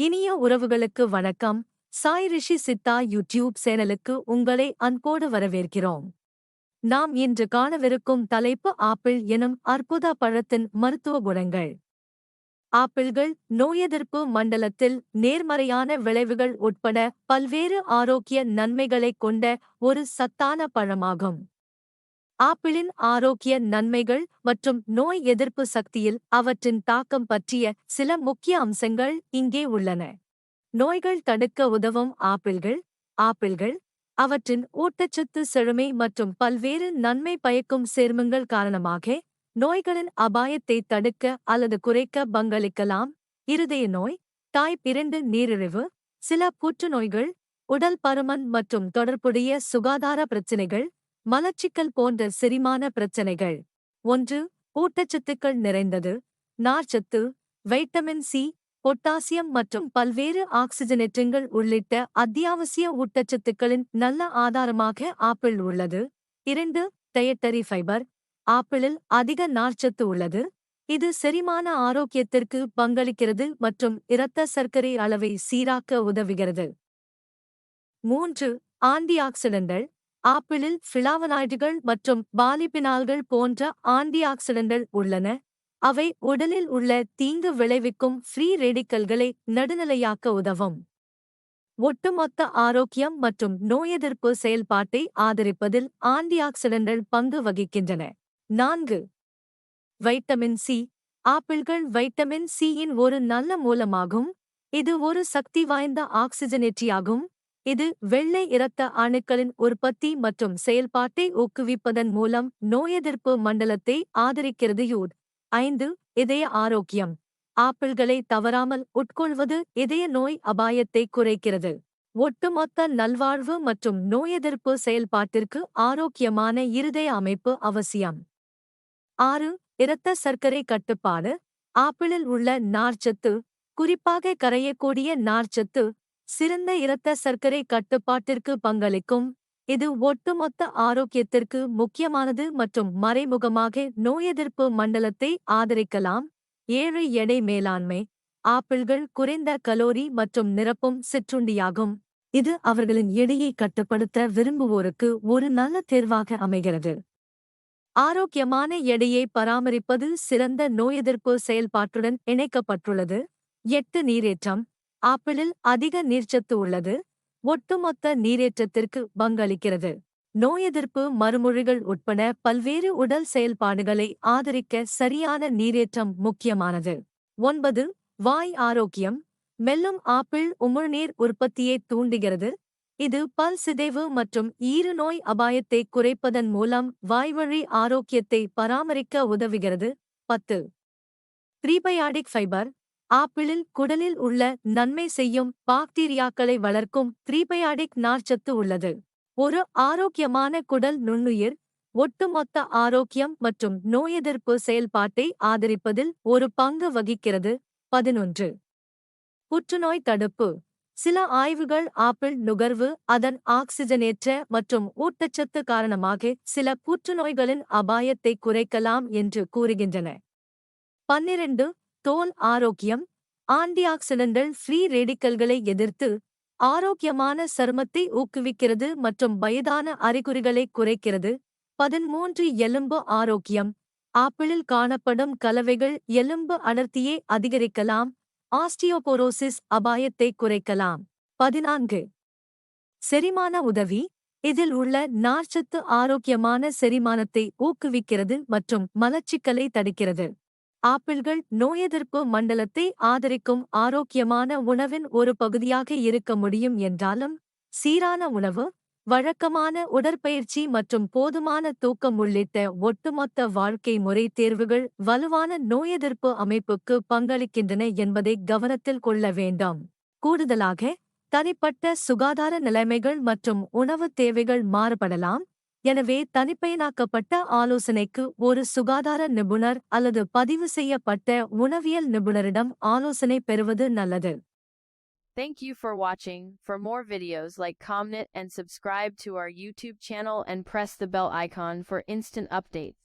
இனிய உறவுகளுக்கு வணக்கம். சாய் ரிஷி சித்தா யூடியூப் சேனலுக்கு உங்களை அன்போடு வரவேற்கிறோம். நாம் இன்று காணவிருக்கும் தலைப்பு ஆப்பிள் எனும் அற்புத பழத்தின் மருத்துவ குணங்கள். ஆப்பிள்கள் நோயெதிர்ப்பு மண்டலத்தில் நேர்மறையான விளைவுகள் உட்பட பல்வேறு ஆரோக்கிய நன்மைகளைக் கொண்ட ஒரு சத்தான பழமாகும். ஆப்பிளின் ஆரோக்கிய நன்மைகள் மற்றும் நோய் எதிர்ப்பு சக்தியில் அவற்றின் தாக்கம் பற்றிய சில முக்கிய அம்சங்கள் இங்கே உள்ளன. நோய்கள் தடுக்க உதவும் ஆப்பிள்கள் ஆப்பிள்கள் அவற்றின் ஊட்டச்சத்து செழுமை மற்றும் பல்வேறு நன்மை பயக்கும் சேர்மங்கள் காரணமாக நோய்களின் அபாயத்தை தடுக்க அல்லது குறைக்க பங்களிக்கலாம். இருதய நோய் தாய் இரண்டு நீரிழிவு சில புற்றுநோய்கள் உடல் பருமன் மற்றும் தொடர்புடைய சுகாதார பிரச்சினைகள் மலச்சிக்கல் போன்ற செரிமான பிரச்சனைகள். ஒன்று ஊட்டச்சத்துக்கள் நிறைந்தது. நார்ச்சத்து வைட்டமின் சி பொட்டாசியம் மற்றும் பல்வேறு ஆக்சிஜனேற்றங்கள் உள்ளிட்ட அத்தியாவசிய ஊட்டச்சத்துக்களின் நல்ல ஆதாரமாக ஆப்பிள் உள்ளது. இரண்டு டயட்டரி ஃபைபர். ஆப்பிளில் அதிக நார்ச்சத்து உள்ளது. இது செரிமான ஆரோக்கியத்திற்கு பங்களிக்கிறது மற்றும் இரத்த சர்க்கரை அளவை சீராக்க உதவுகிறது. மூன்று ஆன்டிஆக்சிடென்ட்கள். ஆப்பிளில் ஃபிளாவனாய்டுகள் மற்றும் பாலிபினால்கள் போன்ற ஆன்டிஆக்சிடென்ட்கள் உள்ளன. அவை உடலில் உள்ள தீங்கு விளைவிக்கும் ஃப்ரீ ரெடிக்கல்களை நடுநிலையாக்க உதவும். ஒட்டுமொத்த ஆரோக்கியம் மற்றும் நோயெதிர்ப்பு செயல்பாட்டை ஆதரிப்பதில் ஆன்டிஆக்சிடென்ட்கள் பங்கு வகிக்கின்றன. நான்கு. Vitamin C. ஆப்பிள்கள் வைட்டமின் சியின் ஒரு நல்ல மூலமாகும். இது ஒரு சக்தி வாய்ந்த ஆக்சிஜனேற்றியாகும். இது வெள்ளை இரத்த அணுக்களின் உற்பத்தி மற்றும் செயல்பாட்டை ஊக்குவிப்பதன் மூலம் நோயெதிர்ப்பு மண்டலத்தை ஆதரிக்கிறது. யூத் ஐந்து இதய ஆரோக்கியம். ஆப்பிள்களை தவறாமல் உட்கொள்வது இதய நோய் அபாயத்தை குறைக்கிறது. ஒட்டுமொத்த நல்வாழ்வு மற்றும் நோயெதிர்ப்பு செயல்பாட்டிற்கு ஆரோக்கியமான இருதய அமைப்பு அவசியம். ஆறு இரத்த சர்க்கரை கட்டுப்பாடு. ஆப்பிளில் உள்ள நார்ச்சத்து குறிப்பாக கரையக்கூடிய நார்ச்சத்து சிறந்த இரத்த சர்க்கரை கட்டுப்பாட்டிற்கு பங்களிக்கும். இது ஒட்டுமொத்த ஆரோக்கியத்திற்கு முக்கியமானது மற்றும் மறைமுகமாக நோயெதிர்ப்பு மண்டலத்தை ஆதரிக்கலாம். ஏழு எடை மேலாண்மை ஆப்பிள்கள் குறைந்த கலோரி மற்றும் நிரப்பும் சிற்றுண்டியாகும். இது அவர்களின் எடையை கட்டுப்படுத்த விரும்புவோருக்கு ஒரு நல்ல தேர்வாக அமைகிறது. ஆரோக்கியமான எடையை பராமரிப்பது சிறந்த நோயெதிர்ப்பு செயல்பாட்டுடன் இணைக்கப்பட்டுள்ளது. எட்டு நீரேற்றம் ஆப்பிளில் அதிக நீர்ச்சத்து உள்ளது ஒட்டுமொத்த நீரேற்றத்திற்கு பங்களிக்கிறது. நோயெதிர்ப்பு மறுமொழிகள் உட்பட பல்வேறு உடல் செயல்பாடுகளை ஆதரிக்க சரியான நீரேற்றம் முக்கியமானது. ஒன்பது வாய் ஆரோக்கியம். மெல்லும் ஆப்பிள் உமிழ்நீர் உற்பத்தியை தூண்டுகிறது. இது பல் சிதைவு மற்றும் ஈறுநோய் அபாயத்தை குறைப்பதன் மூலம் வாய்வழி ஆரோக்கியத்தை பராமரிக்க உதவுகிறது. பத்து ப்ரீபயாடிக் ஃபைபர். ஆப்பிளில் குடலில் உள்ள நன்மை செய்யும் பாக்டீரியாக்களை வளர்க்கும் த்ரீபயாடிக் நார்ச்சத்து உள்ளது. ஒரு ஆரோக்கியமான குடல் நுண்ணுயிர் ஒட்டுமொத்த ஆரோக்கியம் மற்றும் நோயெதிர்ப்பு செயல்பாட்டை ஆதரிப்பதில் ஒரு பங்கு வகிக்கிறது. பதினொன்று. புற்றுநோய் தடுப்பு. சில ஆய்வுகள் ஆப்பிள் நுகர்வு அதன் ஆக்சிஜனேற்ற மற்றும் ஊட்டச்சத்து காரணமாக சில புற்றுநோய்களின் அபாயத்தை குறைக்கலாம் என்று கூறுகின்றன. பன்னிரண்டு. தோல் ஆரோக்கியம் ஆன்டிஆக்சிடென்ட்கள் ஃப்ரீ ரேடிக்கல்களை எதிர்த்து ஆரோக்கியமான சருமத்தை ஊக்குவிக்கிறது மற்றும் வயதான அறிகுறிகளை குறைக்கிறது. பதிமூன்று எலும்பு ஆரோக்கியம். ஆப்பிளில் காணப்படும் கலவைகள் எலும்பு அடர்த்தியை அதிகரிக்கலாம் ஆஸ்டியோபோரோசிஸ் அபாயத்தை குறைக்கலாம். பதினான்கு செரிமான உதவி. இதில் உள்ள நார்ச்சத்து ஆரோக்கியமான செரிமானத்தை ஊக்குவிக்கிறது மற்றும் மலச்சிக்கலை தடுக்கிறது. ஆப்பிள்கள் நோயெதிர்ப்பு மண்டலத்தை ஆதரிக்கும் ஆரோக்கியமான உணவின் ஒரு பகுதியாக இருக்க முடியும் என்றாலும் சீரான உணவு வழக்கமான உடற்பயிற்சி மற்றும் போதுமான தூக்கம் உள்ளிட்ட ஒட்டுமொத்த வாழ்க்கை முறை தேர்வுகள் வலுவான நோயெதிர்ப்பு அமைப்புக்கு பங்களிக்கின்றன என்பதை கவனத்தில் கொள்ள வேண்டாம். கூடுதலாக தனிப்பட்ட சுகாதார நிலைமைகள் மற்றும் உணவு தேவைகள் மாறுபடலாம் எனவே தனிப்பயனாக்கப்பட்ட ஆலோசனைக்கு ஒரு சுகாதார நிபுணர் அல்லது பதிவு செய்யப்பட்ட உணவியல் நிபுணரிடம் ஆலோசனை பெறுவது நல்லது Thank you for watching. For more videos like comment and subscribe to our YouTube channel and press the bell icon for instant updates.